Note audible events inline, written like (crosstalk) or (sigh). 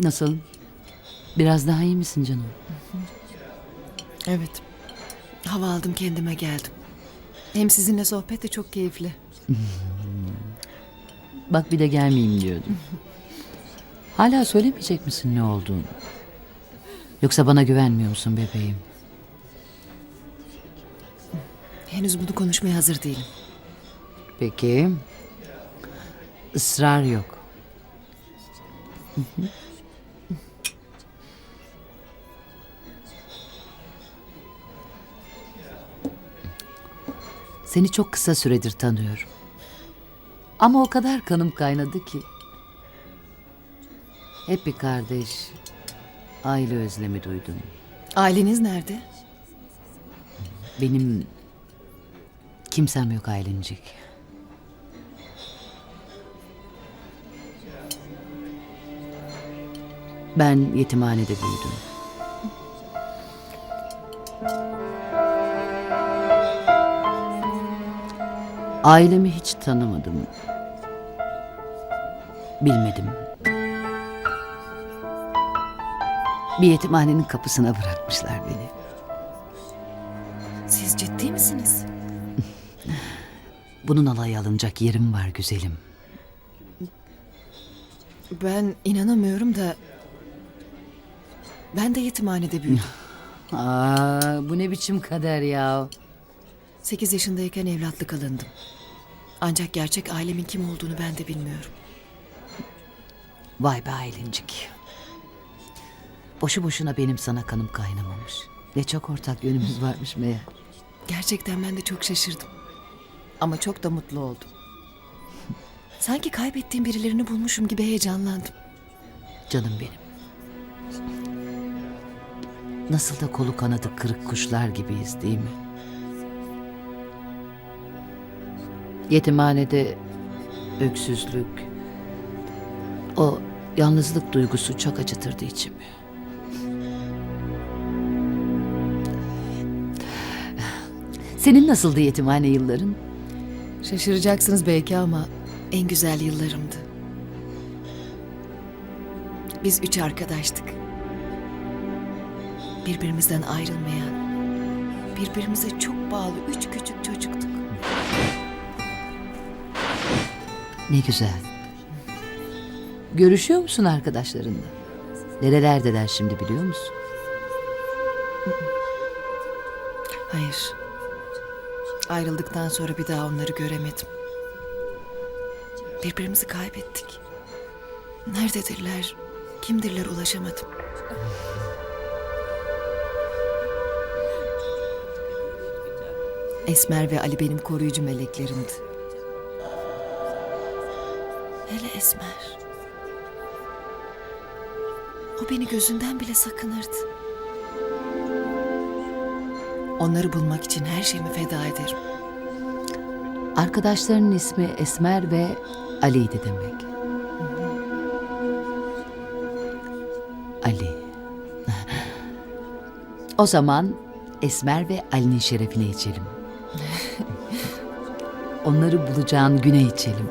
Nasıl? Biraz daha iyi misin canım? Evet. Hava aldım kendime geldim. Hem sizinle sohbet de çok keyifli. (laughs) Bak bir de gelmeyeyim diyordum. Hala söylemeyecek misin ne olduğunu? Yoksa bana güvenmiyor musun bebeğim? Henüz bunu konuşmaya hazır değilim. Peki. Israr yok. Hı hı. Seni çok kısa süredir tanıyorum. Ama o kadar kanım kaynadı ki. Hep bir kardeş, aile özlemi duydum. Aileniz nerede? Benim kimsem yok ailencik. Ben yetimhanede büyüdüm. Ailemi hiç tanımadım. Bilmedim. Bir yetimhanenin kapısına bırakmışlar beni. Siz ciddi misiniz? (laughs) Bunun alay alınacak yerim var güzelim. Ben inanamıyorum da... Ben de yetimhanede büyüdüm. (laughs) Aa, bu ne biçim kader ya. 8 yaşındayken evlatlık alındım. Ancak gerçek ailemin kim olduğunu ben de bilmiyorum. Vay be ailencik. Boşu boşuna benim sana kanım kaynamamış. Ne çok ortak yönümüz (laughs) varmış meğer. Gerçekten ben de çok şaşırdım. Ama çok da mutlu oldum. Sanki kaybettiğim birilerini bulmuşum gibi heyecanlandım. Canım benim. Nasıl da kolu kanadı kırık kuşlar gibiyiz değil mi? Yetimhanede öksüzlük, o yalnızlık duygusu çok acıtırdı içimi. Senin nasıldı yetimhane yılların? Şaşıracaksınız belki ama en güzel yıllarımdı. Biz üç arkadaştık. Birbirimizden ayrılmayan, birbirimize çok bağlı üç küçük çocuktuk. Ne güzel. Görüşüyor musun arkadaşlarınla? Nerelerdeler şimdi biliyor musun? Hayır. Ayrıldıktan sonra bir daha onları göremedim. Birbirimizi kaybettik. Nerededirler, kimdirler ulaşamadım. Esmer ve Ali benim koruyucu meleklerimdi. Hele Esmer. O beni gözünden bile sakınırdı. Onları bulmak için her şeyimi feda ederim. Arkadaşlarının ismi Esmer ve Ali'ydi demek. Ali. O zaman Esmer ve Ali'nin şerefine içelim. (laughs) Onları bulacağın güne içelim.